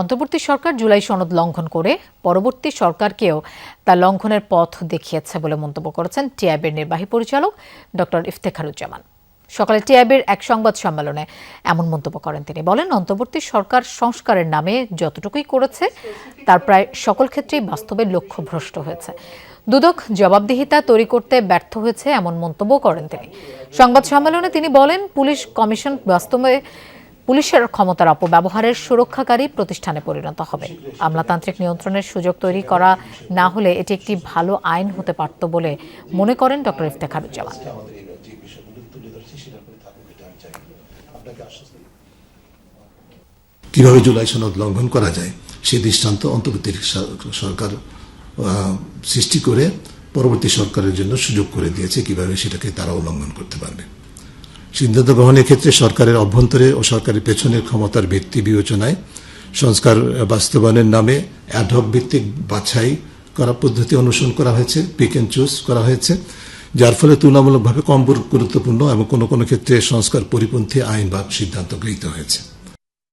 অন্তর্বর্তী সরকার জুলাই সনদ লঙ্ঘন করে পরবর্তী সরকারকেও তা লঙ্ঘনের পথ দেখিয়েছে বলে মন্তব্য করেছেন টিআইবির নির্বাহী পরিচালক ডক্টর ইফতেখারুজ্জামান। সকালে টিআইবির এক সংবাদ সম্মেলনে এমন মন্তব্য করেন তিনি। বলেন, অন্তর্বর্তী সরকার সংস্কারের নামে যতটুকুই করেছে, তার প্রায় সকল ক্ষেত্রেই বাস্তবে লক্ষ্য ভ্রষ্ট হয়েছে। দুদক জবাবদিহিতা তৈরি করতে ব্যর্থ হয়েছে এমন মন্তব্য করেন তিনি। সংবাদ সম্মেলনে তিনি বলেন, পুলিশ কমিশন বাস্তবে পুলিশের ক্ষমতার অপব্যবহারের সুরক্ষাকারী প্রতিষ্ঠানে পরিণত হবে। আমলাতান্ত্রিক নিয়ন্ত্রণের সুযোগ তৈরি করা না হলে এটি একটি ভালো আইন হতে পারত বলে মনে করেন ডক্টর ইফতেখারুজ্জামান কীভাবে জুলাই সনদ লঙ্ঘন করা যায় সেই দৃষ্টান্ত অন্তর্বর্তী সরকার আহ, সৃষ্টি করে পরবর্তী সরকারের জন্য সুযোগ করে দিয়েছে কীভাবে সেটাকে তারা উল্লঙ্ঘন করতে পারবে। সিদ্ধান্ত গ্রহণের ক্ষেত্রে সরকারের অভ্যন্তরে ও সরকারের পেছনের ক্ষমতার ভিত্তি বিবেচনায় সংস্কার বাস্তবায়নের নামে অ্যাডহক ভিত্তিক বাছাই করা পদ্ধতি অনুসরণ করা হয়েছে পিক অ্যান্ড চুজ করা হয়েছে, যার ফলে তুলনামূলকভাবে কম গুরুত্বপূর্ণ এবং কোনো কোনো ক্ষেত্রে সংস্কার পরিপন্থী আইন বা সিদ্ধান্ত গৃহীত হয়েছে।